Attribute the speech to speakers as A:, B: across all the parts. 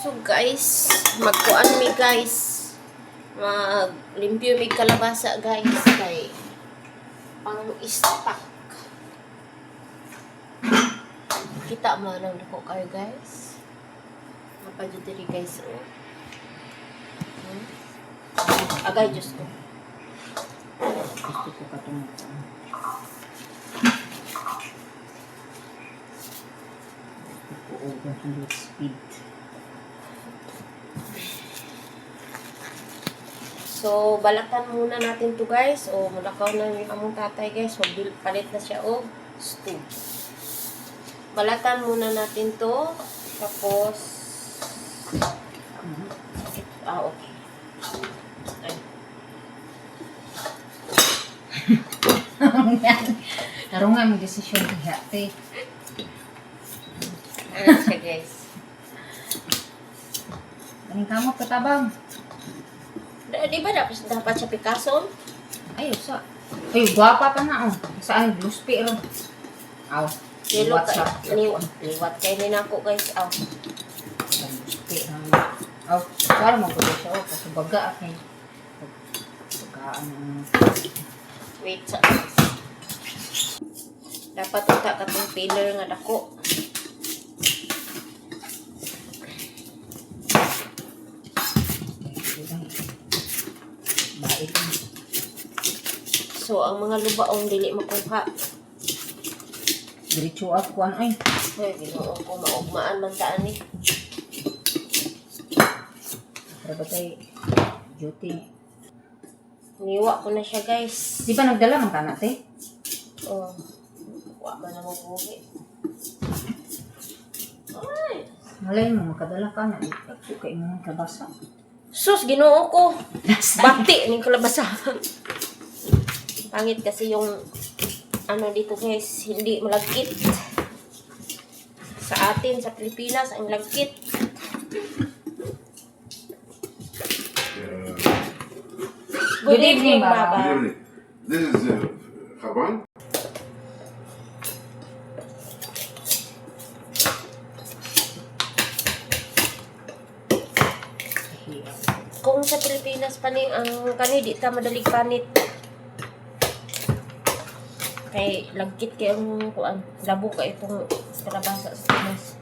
A: So guys, magkuan mi guys. Maglimpyo mi kalabasa guys kay pang istak. Kita mo lang ko kayo guys. Napadyo guys oh. Hmm? Agay Diyos ko.
B: Gusto ko ko over 100 speed.
A: So, balatan muna natin to guys. O, mulakaw na yung among tatay guys. Magbil palit na siya o stew. Balatan muna natin to. Tapos, ah, okay. Ay,
B: Tarong nga may desisyon kaya, te.
A: ano siya guys.
B: Kaning kamot katabang.
A: Di ba dapat, dapat siya Picasso?
B: Ay, sa. Ay, guwapa pa na, oh. Saan? Blue spear, oh. Aw. Liwat
A: ka,
B: siya.
A: liwat, liwat kay ni nako guys. Aw.
B: Spear, ha. Aw, para mo ko siya, oh. Kasi baga, okay. Bagaan, ano.
A: Wait sa Dapat uta katong pillar nga dako.
B: Bait, oh.
A: So, ang mga lubaong dili makuha.
B: Diretso at kuan, ay.
A: Ay, ginoo ko maugmaan man ta ani.
B: Para ba tayo duty?
A: Niwa ko na siya, guys.
B: Di ba nagdala man ka na, te?
A: Oh. Wa man na mo buhi. Ay.
B: Malay mo, makadala ka na. Kayo mo kabasa.
A: Sus, ginoo ko. Bati ning kalabasan. Pangit kasi yung ano dito guys, hindi malagkit. Sa atin, sa Pilipinas, ang lagkit. Good,
B: Good evening, Baba.
C: Good evening. This is uh, Kaban.
A: Kung sa Pilipinas pa ni ang kani di ta madalig panit. Kay lagkit kay ang kuan, labo ka itong kalabasa sa Pinas.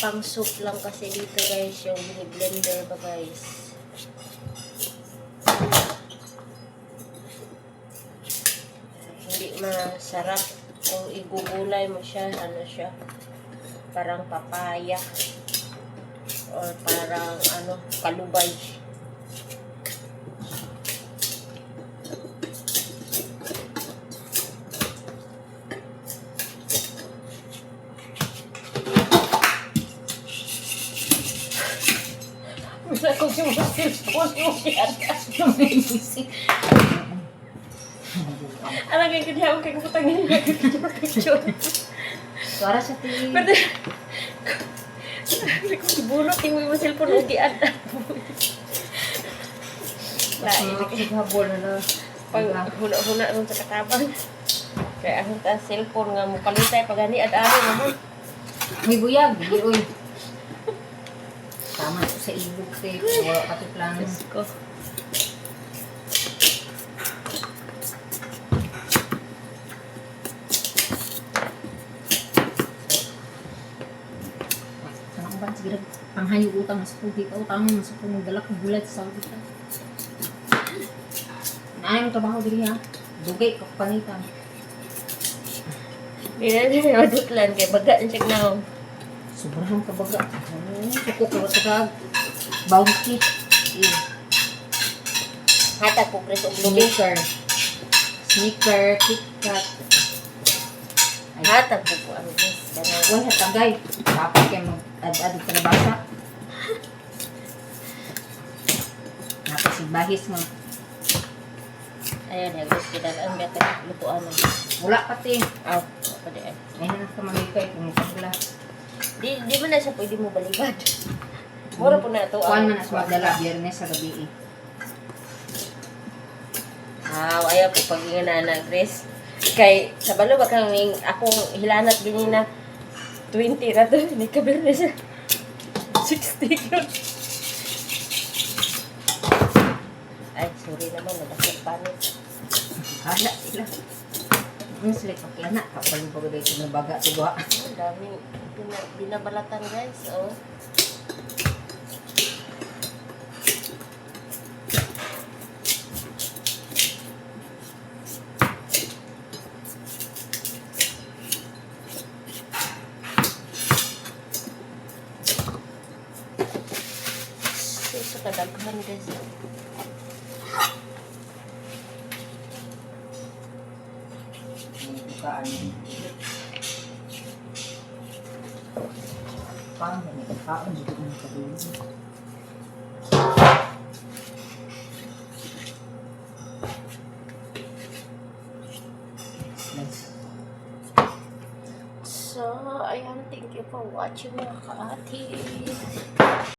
A: Pang soup lang kasi dito guys, yung blender ba guys. Hindi masarap kung igugulay mo siya, ano siya, parang papaya or parang ano, kalubay. Gusto ko si Musil ko si Musil. Alam ko hindi ako kay kaputangin nga picture.
B: Suara sa ti.
A: Pero kung bulot yung mo cellphone ugi ada. Lain
B: Habol na.
A: pag huna-huna ron sa katabang. Kaya ang ta cellphone nga mo kalitay pag ani ad-ari naman.
B: May buyag. Di, uy. Tama ko sa ibog, te. Wala ka ti plano.
A: Ko.
B: Sige, panghayog utang sa pugi ka. Utang mo sa pugi. Dala ka bulat sa Saudi ka. Naay mo trabaho diri ha. Dugay ka pangitan.
A: Di na na madutlan kay baga siya na.
B: Sobrang kabaga. Ano, suko ko sa. Bounty. Eh,
A: Hatag ko preso og lubi.
B: Sneaker. Sneaker, Kit Kat. Ay,
A: Hatag ko po ang. Kanang
B: Uy, hatagay. Dapat kayo mag-ad-ad ka na basa. bahis mo.
A: Ayan, guys, kinalaan beta lutuan na.
B: Wala pati.
A: Aw, pa di ay.
B: Ayun na sa mamikay kung pagla.
A: Di, di mo na siya pwede mo balikan. Mura po na ito.
B: Kuan man na sa magdala, biyernes sa gabi eh.
A: Ah, ayaw po pag ingana na, Chris. Kay, sa balo ba kang ing- akong hilanat din na 20 na to. Hindi ka na siya? 60 yun. Ay, sorry naman. Nagkakit panit.
B: Hala sila. Ang sila pakiana. Kapal mo ba ito ng baga ito ba?
A: Ang bina, binabalatan, guys. Oh. Ito kadaghan, guys.
B: Bukaan Paano ba may kaon dito ng? Nice.
A: So, ayan, thank you for watching mga kaati.